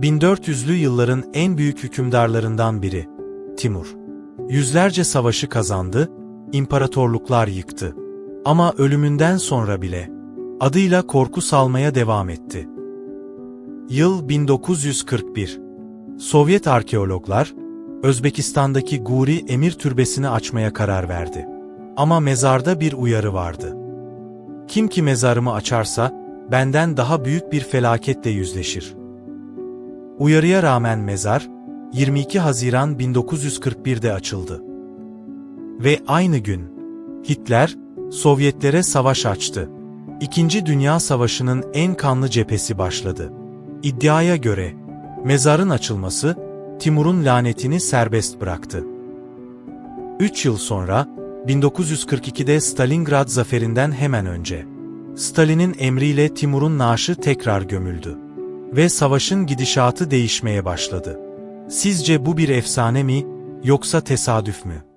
1400'lü yılların en büyük hükümdarlarından biri, Timur. Yüzlerce savaşı kazandı, imparatorluklar yıktı. Ama ölümünden sonra bile, adıyla korku salmaya devam etti. Yıl 1941. Sovyet arkeologlar, Özbekistan'daki Guri Emir Türbesi'ni açmaya karar verdi. Ama mezarda bir uyarı vardı. Kim ki mezarımı açarsa, benden daha büyük bir felaketle yüzleşir. Uyarıya rağmen mezar, 22 Haziran 1941'de açıldı. Ve aynı gün, Hitler, Sovyetlere savaş açtı. İkinci Dünya Savaşı'nın en kanlı cephesi başladı. İddiaya göre, mezarın açılması, Timur'un lanetini serbest bıraktı. Üç yıl sonra, 1942'de Stalingrad zaferinden hemen önce, Stalin'in emriyle Timur'un naaşı tekrar gömüldü. Ve savaşın gidişatı değişmeye başladı. Sizce bu bir efsane mi, yoksa tesadüf mü?